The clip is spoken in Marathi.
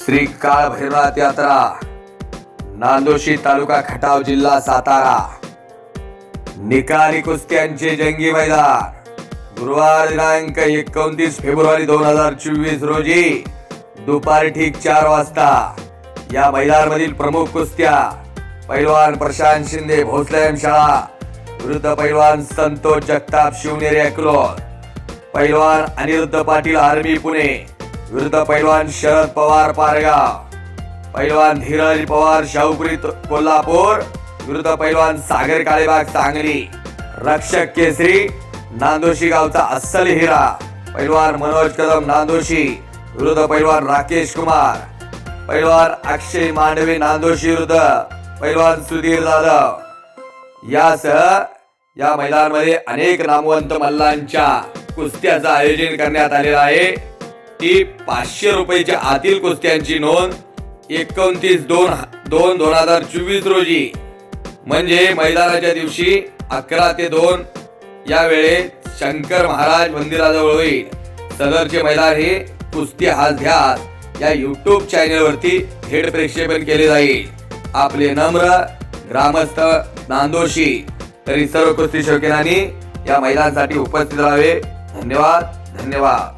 श्री काळ भैरवनाथ यात्रा नांदोशी तालुका खटाव जिल्हा सातारा निकाली कुस्त्यांचे जंगी मैदान गुरुवार दिनांक एकोणतीस फेब्रुवारी दोन हजार चोवीस रोजी दुपारी ठीक चार वाजता या मैदानामधील प्रमुख कुस्त्या पैलवान प्रशांत शिंदे भोसलेम शाळा विरुद्ध पैलवान संतोष जगताप शिवनेरी अक्रोल पैलवान अनिरुद्ध पाटील आर्मी पुणे विरुद्ध पैलवान शरद पवार पारगाव. पैलवान धीरज पवार शाहूपुरी कोल्हापूर. विरुद्ध पैलवान सागर काळेबाग सांगली. रक्षक केसरी नांदोशी गावचा अस्सल हिरा. पैलवान मनोज कदम नांदोशी. विरुद्ध पैलवान राकेश कुमार. पैलवान अक्षय मांडवी नांदोशी विरुद्ध. पैलवान सुधीर जाधव. यासह या मैदानामध्ये अनेक नामवंत मल्लांच्या कुस्त्याचं आयोजन करण्यात आलेलं आहे. ती पाचशे रुपयाच्या आतील कुस्त्यांची नोंद एकोणतीस दोन दोन दोन हजार चोवीस रोजी. म्हणजे मैदानाच्या दिवशी अकरा ते दोन या वेळेत शंकर महाराज मंदिराजवळ होईल. सदरचे मैदान हे कुस्ती हात ध्यास या युट्यूब चॅनेलवरती थेट प्रक्षेपण केले जाईल. आपले नम्र ग्रामस्थ नांदोशी. तरी सर्व कुस्ती शौकीनांनी या महिलांसाठी उपस्थित राहावे. धन्यवाद धन्यवाद.